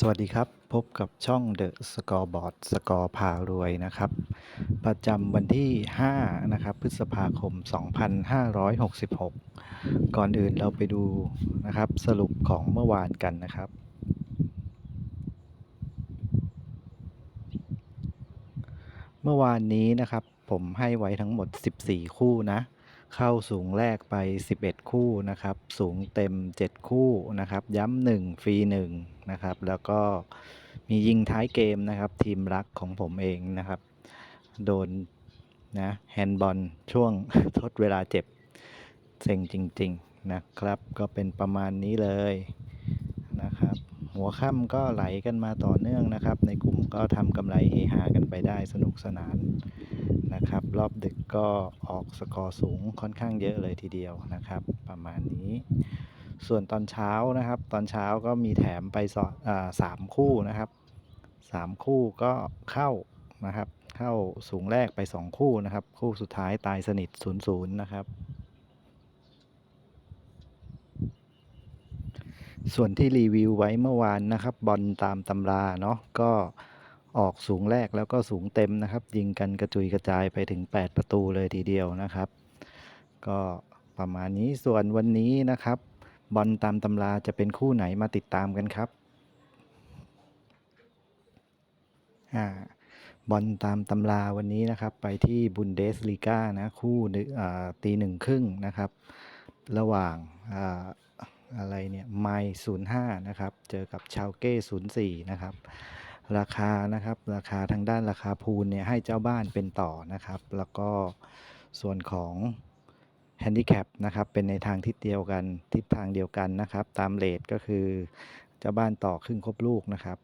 สวัสดีครับ พบกับช่อง The Scoreboard สกอร์พารวยนะครับ ประจำวันที่ 5 นะครับ พฤษภาคม 2566 ก่อนอื่นเราไปดูนะครับ สรุปของเมื่อวานกันนะครับ เมื่อวานนี้นะครับผมให้ไว้ทั้งหมด 14 คู่นะ เข้าสูงแรกไป 11 คู่นะครับ สูงเต็ม 7 คู่นะครับ ย้ำ1ฟรี1นะครับ แล้วก็มียิงท้ายเกมนะครับ ทีมรักของผมเองนะครับ โดนนะแฮนด์บอลช่วงทดเวลาเจ็บเซ็งจริง ๆ นะครับ ก็เป็นประมาณนี้เลยนะครับ หัวค่ำก็ไหลกันมาต่อเนื่องนะครับ ในกลุ่มก็ทำกำไรเฮฮากันไปได้สนุกสนานนะครับ รอบดึกก็ออกสกอร์สูงค่อนข้างเยอะเลยทีเดียวนะครับ ประมาณนี้ ส่วนตอนเช้านะครับ ตอนเช้าก็มีแถมไปสออ่าสามคู่นะครับสามคู่ก็เข้านะครับ เข้าสูงแรกไปสองคู่นะครับ คู่สุดท้ายตายสนิทศูนย์ศูนย์นะครับ ส่วนที่รีวิวไว้เมื่อวานนะครับ บอลตามตำราเนาะก็ออกสูงแรกแล้วก็สูงเต็มนะครับ ยิงกันกระจุยกระจายไปถึง 8 ประตูเลยทีเดียวนะครับ ก็ประมาณนี้ส่วนวันนี้นะครับ บอลตามตำราจะเป็นคู่ไหนมาติดตามกันครับอ่าบอลตามตำราวันนี้นะครับ ไปที่บุนเดสลีกานะ คู่อ่าตีหนึ่งครึ่งนะครับ ระหว่าง อะไรเนี่ยไมศูนย์ห้านะครับ เจอกับชาวเก้ศูนย์สี่นะครับ ราคานะครับ ราคาทางด้านราคาพูนเนี่ยให้เจ้าบ้านเป็นต่อนะครับ แล้วก็ส่วนของแฮนดิแคปนะครับเป็นในทางทิศเดียวกันทิศทางเดียวกันนะครับ ตามเลทก็คือเจ้าบ้านต่อครึ่งครบลูกนะครับ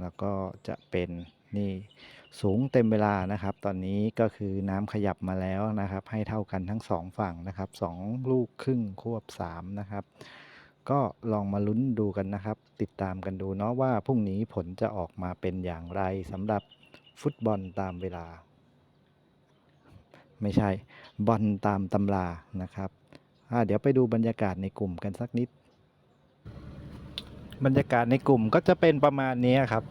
แล้วก็จะเป็นนี่สูงเต็มเวลานะครับ ตอนนี้ก็คือน้ำขยับมาแล้วนะครับ ให้เท่ากันทั้งสองฝั่งนะครับสองลูกครึ่งควบสามนะครับ ก็ลองมาลุ้นดูกันนะครับ ติดตามกันดูเนาะว่าพรุ่งนี้ผลจะออกมาเป็นอย่างไรสำหรับฟุตบอลตามเวลา ไม่ใช่บอลตามตำรานะครับเดี๋ยวไปดูบรรยากาศในกลุ่มกันสักนิด บรรยากาศในกลุ่มก็จะเป็นประมาณนี้ครับ